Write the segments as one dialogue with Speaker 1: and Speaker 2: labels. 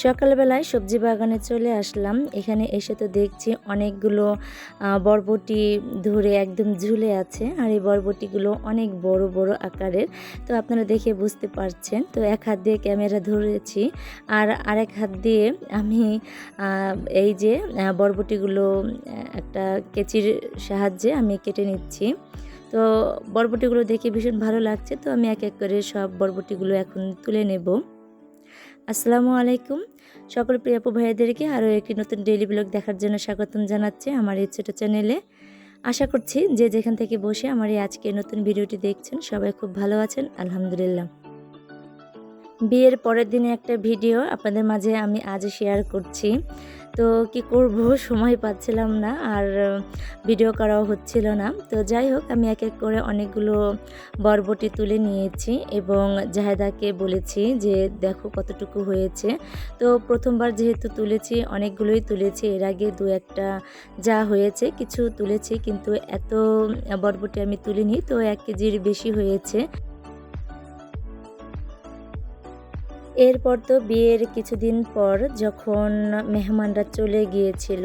Speaker 1: সকালবেলায় সবজি বাগানে চলে আসলাম। এখানে এসে তো দেখছি অনেকগুলো বরবটি ধরে একদম ঝুলে আছে আর এই বরবটিগুলো অনেক বড় বড় আকারের। তো আপনারা দেখে বুঝতে পারছেন। তো এক হাত দিয়ে ক্যামেরা ধরেছি আর আরেক হাত দিয়ে আমি এই যে বরবটিগুলো একটা কেচির সাহায্যে আমি কেটে নিচ্ছি। তো বরবটিগুলো দেখে ভীষণ ভালো লাগছে। তো আমি এক এক করে সব বরবটিগুলো এখন তুলে নেব। আসসালামু আলাইকুম। সকল প্রিয় আপু ভাইয়াদেরকে আরও একটি নতুন ডেইলি ব্লগ দেখার জন্য স্বাগতম জানাচ্ছি আমার এই ছোটো চ্যানেলে আশা করছি যে যেখান থেকে বসে আমার এই আজকে নতুন ভিডিওটি দেখছেন, সবাই খুব ভালো আছেন, আলহামদুলিল্লাহ। বিয়ের পরের দিনে একটা ভিডিও আপনাদের মাঝে আমি আজ শেয়ার করছি। তো কি করব? সময় পাচ্ছিলাম না আর ভিডিও করাও হচ্ছিল না। তো যাই হোক, আমি এক এক করে অনেকগুলো বরবটি তুলে নিয়েছি এবং জাহেদাকে বলেছি যে, দেখো কতটুকু হয়েছে। তো প্রথমবার যেহেতু তুলেছি, অনেকগুলোই তুলেছি। এর আগে দু একটা যা হয়েছে, কিছু তুলেছি, কিন্তু এত বরবটি আমি তুলিনি। তো এক কেজির বেশি হয়েছে। এরপর তো বিয়ের কিছুদিন পর যখন মেহমানরা চলে গিয়েছিল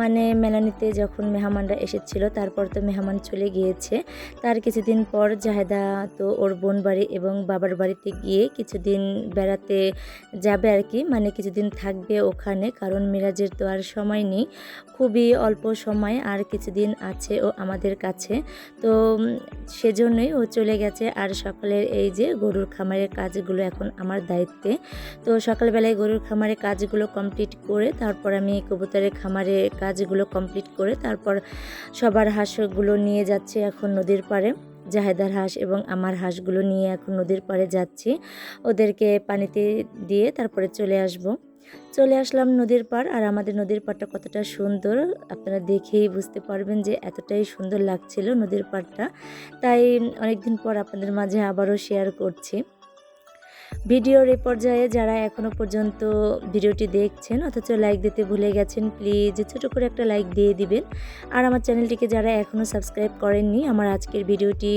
Speaker 1: মানে মেলানিতে যখন মেহমানরা এসেছিল, তারপর তো মেহমান চলে গিয়েছে। তার কিছুদিন পর জাহেদা তো ওর বোন বাড়ি এবং বাবার বাড়িতে গিয়ে কিছুদিন বেড়াতে যাবে আর কি মানে কিছুদিন থাকবে ওখানে, কারণ মিরাজের তো আর সময় নেই। খুবই অল্প সময় আর কিছুদিন আছে ও আমাদের কাছে। তো সেজন্যই ও চলে গেছে আর সকালের এই যে গরুর খামারের কাজগুলো এখন আমার দায়িত্বে। তো সকালবেলায় গরুর খামারে কাজগুলো কমপ্লিট করে, তারপর আমি কবুতরের খামারে কাজগুলো কমপ্লিট করে, তারপর সবার হাঁসগুলো নিয়ে যাচ্ছে এখন নদীর পাড়ে। জাহেদার হাঁস এবং আমার হাঁসগুলো নিয়ে এখন নদীর পাড়ে যাচ্ছি। ওদেরকে পানিতে দিয়ে তারপরে চলে আসব। চলে আসলাম নদীর পাড়, আর আমাদের নদীর পাড়টা কতটা সুন্দর আপনারা দেখেই বুঝতে পারবেন যে এতটাই সুন্দর লাগছিল নদীর পাড়টা। তাই অনেকদিন পর আপনাদের মাঝে আবারও শেয়ার করছি। ভিডিওর এই পর্যায়ে যারা এখনও পর্যন্ত ভিডিওটি দেখছেন, অথচ লাইক দিতে ভুলে গেছেন প্লিজ ছোট করে একটা লাইক দিয়ে দিবেন। আর আমার চ্যানেলটিকে যারা এখনও সাবস্ক্রাইব করেননি, আমার আজকের ভিডিওটি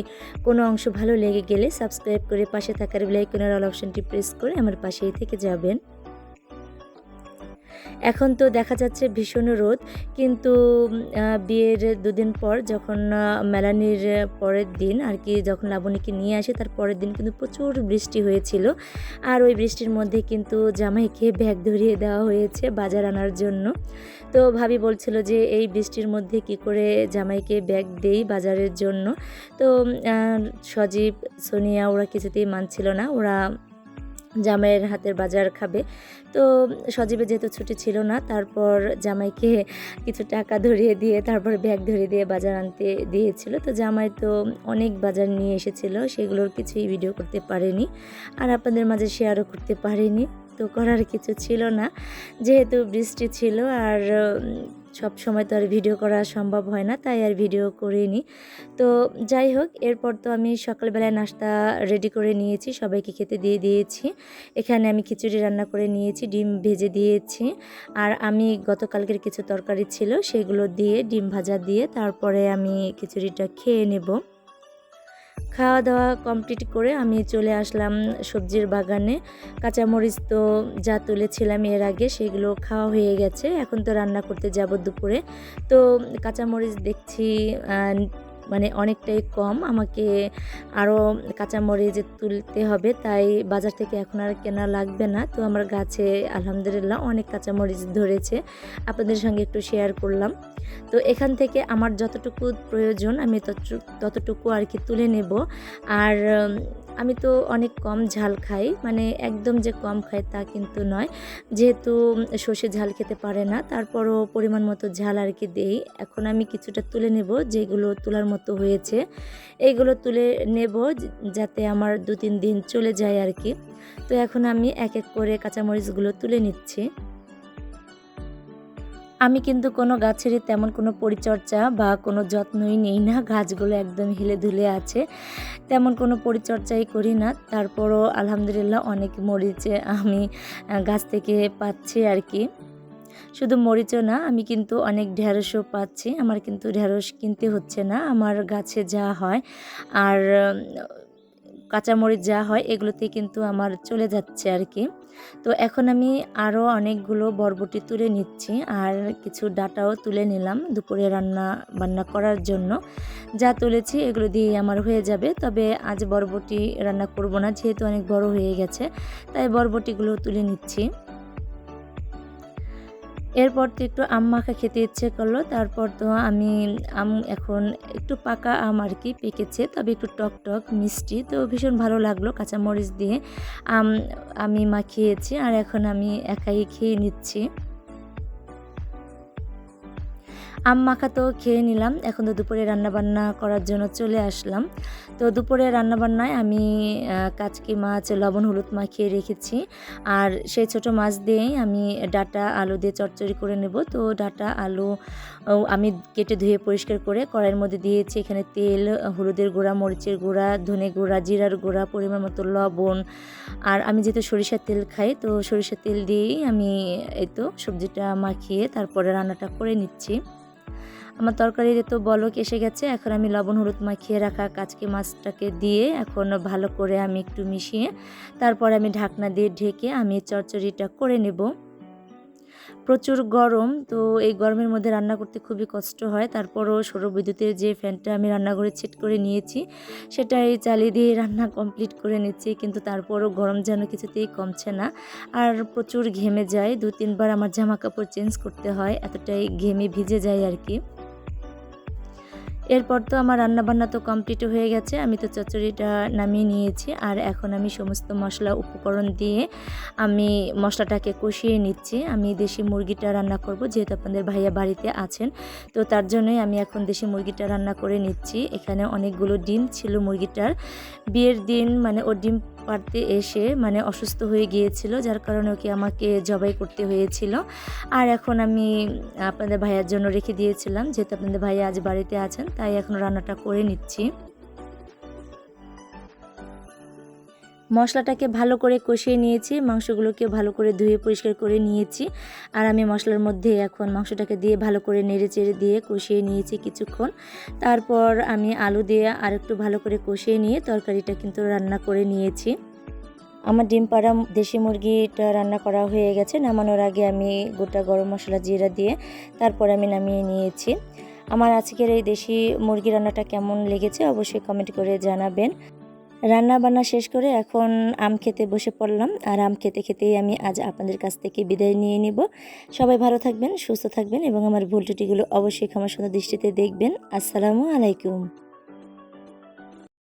Speaker 1: কোনো অংশ ভালো লেগে গেলে সাবস্ক্রাইব করে পাশে থাকার বেলাইকনের অল অপশনটি প্রেস করে আমার পাশেই থেকে যাবেন। এখন তো দেখা যাচ্ছে ভীষণ রোদ, কিন্তু বিয়ের দুদিন পর যখন মেলানির পরের দিন আর কি যখন লাবণীকে নিয়ে আসে, তার পরের দিন কিন্তু প্রচুর বৃষ্টি হয়েছিল। আর ওই বৃষ্টির মধ্যে কিন্তু জামাইকে ব্যাগ ধরিয়ে দেওয়া হয়েছে বাজার আনার জন্য। তো ভাবি বলছিল যে এই বৃষ্টির মধ্যে কি করে জামাইকে ব্যাগ দেই বাজারের জন্য। তো সজীব, সোনিয়া ওরা কিছুতেই মানছিল না। ওরা জামাইয়ের হাতের বাজার খাবে। তো সজীবে যেহেতু ছুটি ছিল না, তারপর জামাইকে কিছু টাকা ধরিয়ে দিয়ে, তারপর ব্যাগ ধরিয়ে দিয়ে বাজার আনতে দিয়েছিল। তো জামাই তো অনেক বাজার নিয়ে এসেছিল, সেগুলোর কিছুই ভিডিও করতে পারেনি আর আপনাদের মাঝে শেয়ারও করতে পারেনি। তো করার কিছু ছিল না, যেহেতু বৃষ্টি ছিল আর সব সময় তো আর ভিডিও করা সম্ভব হয় না, তাই আর ভিডিও করিনি। তো যাই হোক, এরপর তো আমি সকালবেলায় নাস্তা রেডি করে নিয়েছি, সবাইকে খেতে দিয়ে দিয়েছি। এখানে আমি খিচুড়ি রান্না করে নিয়েছি, ডিম ভেজে দিয়েছি। আর আমি গতকালকের কিছু তরকারি ছিল, সেগুলো দিয়ে, ডিম ভাজা দিয়ে, তারপরে আমি খিচুড়িটা খেয়ে নেব। খাওয়া দাওয়া কমপ্লিট করে আমি চলে আসলাম সবজির বাগানে। কাঁচামরিচ তো যা তুলেছিলাম এর আগে সেগুলো খাওয়া হয়ে গেছে। এখন তো রান্না করতে যাব দুপুরে। তো কাঁচামরিচ দেখছি মানে অনেকটাই কম। আমাকে আরও কাঁচামরিচ তুলতে হবে, তাই বাজার থেকে এখন আর কেনা লাগবে না। তো আমার গাছে আলহামদুলিল্লাহ অনেক কাঁচামরিচ ধরেছে। আপনাদের সঙ্গে একটু শেয়ার করলাম। তো এখান থেকে আমার যতটুকু প্রয়োজন আমি ততটুকু আর কি তুলে নেব। আর আমি তো অনেক কম ঝাল খাই মানে একদম যে কম খাই তা কিন্তু নয়। যেহেতু সর্ষে ঝাল খেতে পারে না, তারপরও পরিমাণ মতো ঝাল আর কি দেই। এখন আমি কিছুটা তুলে নেব, যেগুলো তোলার মতো হয়েছে। এইগুলো তুলে নেব যাতে আমার দু তিন দিন চলে যায় আর কি। তো এখন আমি এক এক করে কাঁচামরিচগুলো তুলে নিচ্ছি। আমি কিন্তু কোনো গাছেরই তেমন কোনো পরিচর্যা বা কোনো যত্নই নেই না। গাছগুলো একদম হিলে ধুলে আছে। তেমন কোনো পরিচর্যাই করি না। তারপরও আলহামদুলিল্লাহ অনেক মরিচে আমি গাছ থেকে পাচ্ছি আর কি শুধু মরিচও না, আমি কিন্তু অনেক ঢেঁড়সও পাচ্ছি। আমার কিন্তু ঢেঁড়স কিনতে হচ্ছে না। আমার গাছে যা হয়। আর কাঁচামরিচ যা হয় এগুলোতে কিন্তু আমার চলে যাচ্ছে আর কি। তো এখন আমি আরও অনেকগুলো বরবটি তুলে নিচ্ছি আর কিছু ডাটাও তুলে নিলাম দুপুরে রান্না বান্না করার জন্য। যা তুলেছি এগুলো দিয়ে আমার হয়ে যাবে। তবে আজ বরবটি রান্না করব না, যেহেতু অনেক বড় হয়ে গেছে, তাই বরবটিগুলো তুলে নিচ্ছি। এরপর তো একটু আম মাখা খেতে ইচ্ছে করল, তারপর তো আমি আম এখন একটু পাকা আম আর কি পেকেছে, তবে একটু টক টক, মিষ্টি, তো ভীষণ ভালো লাগল কাঁচামরিচ দিয়ে। আম আমি মাখিয়েছি আর এখন আমি একাই খেয়ে নিচ্ছি। আম মাখা তো খেয়ে নিলাম। এখন তো দুপুরে রান্নাবান্না করার জন্য চলে আসলাম। তো দুপুরে রান্নাবান্নায় আমি কাচকি মাছ, লবণ, হলুদ মাখিয়ে রেখেছি। আর সেই ছোট মাছ দিয়েই আমি ডাটা আলু দিয়ে চচ্চড়ি করে নেব। তো ডাটা আলু আমি কেটে ধুয়ে পরিষ্কার করে কড়াইয়ের মধ্যে দিয়েছি এখানে তেল, হলুদের গুঁড়া, মরিচের গুঁড়া, ধনে গুঁড়া, জিরার গুঁড়া, পরিমাণ মতো লবণ। আর আমি যেহেতু সরিষার তেল খাই, তো সরিষার তেল দিয়েই আমি এই তো সবজিটা মাখিয়ে তারপরে রান্নাটা করে নিচ্ছি। আমার তরকারিতে তো বলক এসে গেছে, এখন আমি লবণ হলুদ মাখিয়ে রাখা কাচকি মাছটাকে দিয়ে এখন ভালো করে আমি একটু মিশিয়ে তারপর আমি ঢাকনা দিয়ে ঢেকে আমি চচ্চড়িটা করে নেব। প্রচুর গরম, তো এই গরমের মধ্যে রান্না করতে খুবই কষ্ট হয়। তারপরও সৌর বিদ্যুতের যে ফ্যানটা আমি রান্নাঘরে ছেট করে নিয়েছি, সেটাই চালিয়ে দিয়ে রান্না কমপ্লিট করে নিচ্ছি, কিন্তু তারপরও গরম যেন কিছুতেই কমছে না। আর প্রচুর ঘেমে যায় দু তিনবার আমার জামা কাপড় চেঞ্জ করতে হয়, এতটাই ঘেমে ভিজে যায় আর কি। এরপর তো আমার রান্নাবান্না তো কমপ্লিট হয়ে গেছে। আমি তো চচ্চড়িটা নামিয়ে নিয়েছি। আর এখন আমি সমস্ত মশলা, উপকরণ দিয়ে আমি মশলাটাকে কষিয়ে নিচ্ছি। আমি দেশি মুরগিটা রান্না করব, যেহেতু আপনাদের ভাইয়া বাড়িতে আছেন। তো তার জন্যই আমি এখন দেশি মুরগিটা রান্না করে নিচ্ছি। এখানে অনেকগুলো ডিম ছিল মুরগিটার। বিয়ের দিন মানে ও ডিম পারতে এসে মানে অসুস্থ হয়ে গিয়েছিল, যার কারণে ওকে আমাকে জবাই করতে হয়েছিল। আর এখন আমি, আপনাদের ভাইয়ার জন্য রেখে দিয়েছিলাম, যেহেতু আপনাদের ভাইয়া আজ বাড়িতে আছেন, তাই এখন রান্নাটা করে নিচ্ছি। মশলাটাকে ভালো করে কষিয়ে নিয়েছি, মাংসগুলোকে ভালো করে ধুয়ে পরিষ্কার করে নিয়েছি। আর আমি মশলার মধ্যে এখন মাংসটাকে দিয়ে ভালো করে নেড়ে চেড়ে দিয়ে কষিয়ে নিয়েছি কিছুক্ষণ। তারপর আমি আলু দিয়ে আরেকটু ভালো করে কষিয়ে নিয়ে তরকারিটা কিন্তু রান্না করে নিয়েছি। আমার ডিম পাড়া দেশি মুরগিটা রান্না করা হয়ে গেছে। নামানোর আগে আমি গোটা গরম মশলা জিরা দিয়ে তারপর আমি নামিয়ে নিয়েছি। আমার আজকের এই দেশি মুরগি রান্নাটা কেমন লেগেছে অবশ্যই কমেন্ট করে জানাবেন। রান্না বান্না শেষ করে এখন আম খেতে বসে পড়লাম। আর আম খেতে খেতেই আমি আজ আপনাদের কাছ থেকে বিদায় নিয়ে নিব। সবাই ভালো থাকবেন, সুস্থ থাকবেন এবং আমার ভুল ত্রুটিগুলো অবশ্যই ক্ষমা সুন্দর দৃষ্টিতে দেখবেন। আসসালামু আলাইকুম।